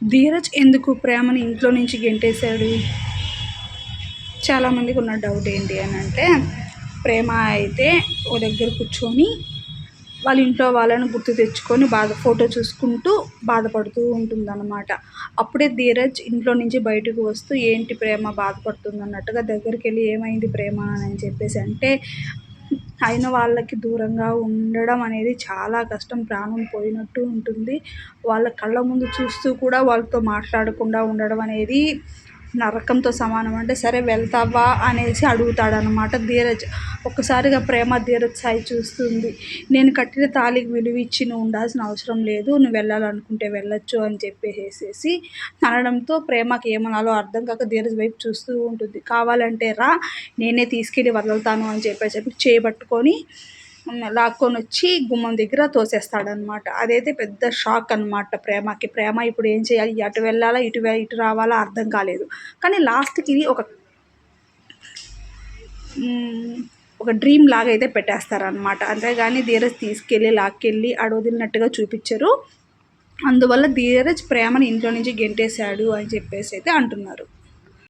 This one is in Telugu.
ధీరజ్ ఎందుకు ప్రేమని ఇంట్లో నుంచి గెంటేశాడు? చాలామందికి ఉన్న డౌట్ ఏంటి అని అంటే ప్రేమ అయితే ఓ దగ్గర కూర్చొని వాళ్ళ ఇంట్లో వాళ్ళని గుర్తు తెచ్చుకొని బాధ ఫోటో చూసుకుంటూ బాధపడుతూ ఉంటుందన్నమాట. అప్పుడే ధీరజ్ ఇంట్లో నుంచి బయటకు వస్తూ ఏంటి ప్రేమ బాధపడుతుంది అన్నట్టుగా దగ్గరికి వెళ్ళి ఏమైంది ప్రేమ? అని చెప్పేసి అంటే అయిన వాళ్ళకి దూరంగా ఉండడం అనేది చాలా కష్టం. ప్రాణం పోయినట్టు ఉంటుంది. వాళ్ళ కళ్ళ ముందు చూస్తూ కూడా వాళ్ళతో మాట్లాడకుండా ఉండడం అనేది నరకంతో సమానం. అంటే సరే వెళ్తావా అనేసి అడుగుతాడనమాట ధీరజ్. ఒక్కసారిగా ప్రేమ ధీరజ్ సాయి చూస్తుంది. నేను కట్టిన తాళికి విలువ ఇచ్చి నువ్వు ఉండాల్సిన అవసరం లేదు. నువ్వు వెళ్ళాలనుకుంటే వెళ్ళొచ్చు అని చెప్పేసేసి అనడంతో ప్రేమకి ఏమనాలో అర్థం కాక ధీరజ్ వైపు చూస్తూ ఉంటుంది. కావాలంటే రా నేనే తీసుకెళ్ళి వదులుతాను అని చెప్పేసి చేయబట్టుకొని లాక్కొని వచ్చి గుమ్మం దగ్గర తోసేస్తాడనమాట అదైతే పెద్ద షాక్ అనమాట ప్రేమకి. ప్రేమ ఇప్పుడు ఏం చేయాలి? అటు వెళ్ళాలా? ఇటు ఇటు రావాలా? అర్థం కాలేదు. కానీ లాస్ట్కి ఇది ఒక ఒక డ్రీమ్ లాగా అయితే పెట్టేస్తారనమాట అంతేగాని ధీరజ్ తీసుకెళ్ళి లాక్కెళ్ళి అడవదిలినట్టుగా చూపించరు అందువల్ల ధీరజ్ ప్రేమని ఇంట్లో నుంచి గెంటేశాడు అని చెప్పేసి అయితే అంటున్నారు.